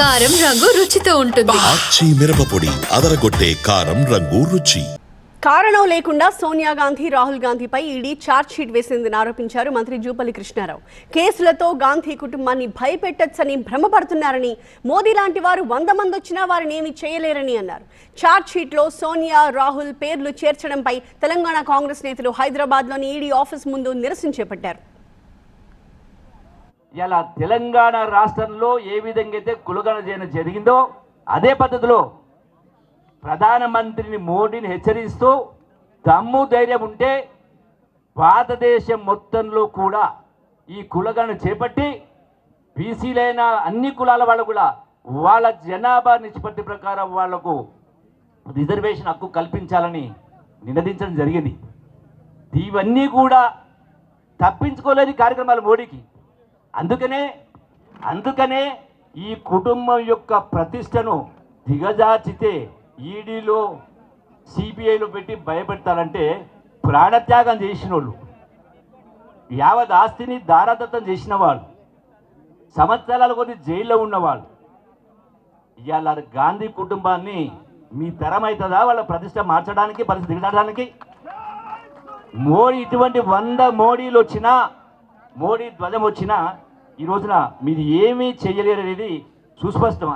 కారం రంగు రుచితో ఉంటుంది. ఆచి మిరపపొడి అదరగొట్టే కారం రంగు రుచి. కారణం లేకుండా సోనియా గాంధీ రాహుల్ గాంధీపై ఈడీ ఛార్జ్ షీట్ వేసిందని ఆరోపించారు మంత్రి జూపల్లి కృష్ణారావు. కేసులతో గాంధీ కుటుంబాన్ని భయపెట్టొచ్చని భ్రమపడుతున్నారని మోదీ లాంటి వారు వంద మంది వచ్చినా వారిని ఏమీ చేయలేరని అన్నారు. ఛార్జ్ షీట్లో సోనియా రాహుల్ పేర్లు చేర్చడంపై తెలంగాణ కాంగ్రెస్ నేతలు హైదరాబాద్లోని ఈడీ ఆఫీస్ ముందు నిరసన చేపట్టారు. ఇలా తెలంగాణ రాష్ట్రంలో ఏ విధంగా అయితే కులగణ చేయడం జరిగిందో అదే పద్ధతిలో ప్రధానమంత్రిని మోడీని హెచ్చరిస్తూ దమ్ము ధైర్యం ఉంటే భారతదేశం మొత్తంలో కూడా ఈ కులగణ చేపట్టి బీసీలైన అన్ని కులాల వాళ్ళు కూడా వాళ్ళ జనాభా నిష్పత్తి ప్రకారం వాళ్ళకు రిజర్వేషన్ హక్కు కల్పించాలని నినదించడం జరిగింది. ఇవన్నీ కూడా తప్పించుకోలేని కార్యక్రమాలు మోడీకి. అందుకనే అందుకనే ఈ కుటుంబం యొక్క ప్రతిష్టను దిగజార్చితే ఈడీలో సిబిఐలో పెట్టి భయపెడతారంటే ప్రాణత్యాగం చేసిన వాళ్ళు యావత్ ఆస్తిని దారాదత్తం చేసిన వాళ్ళు. సంవత్సరాల కొద్ది జైల్లో ఉన్నవాళ్ళు. ఇవాళ గాంధీ కుటుంబాన్ని మీ తరం అవుతుందా వాళ్ళ ప్రతిష్ట మార్చడానికి పరిస్థితి దిగడానికి మోడీ ఇటువంటి వంద మోడీలు వచ్చినా మోడీ ధ్వజం వచ్చినా ఈ రోజున మీరు ఏమీ చేయలేరు అనేది సుస్పష్టం.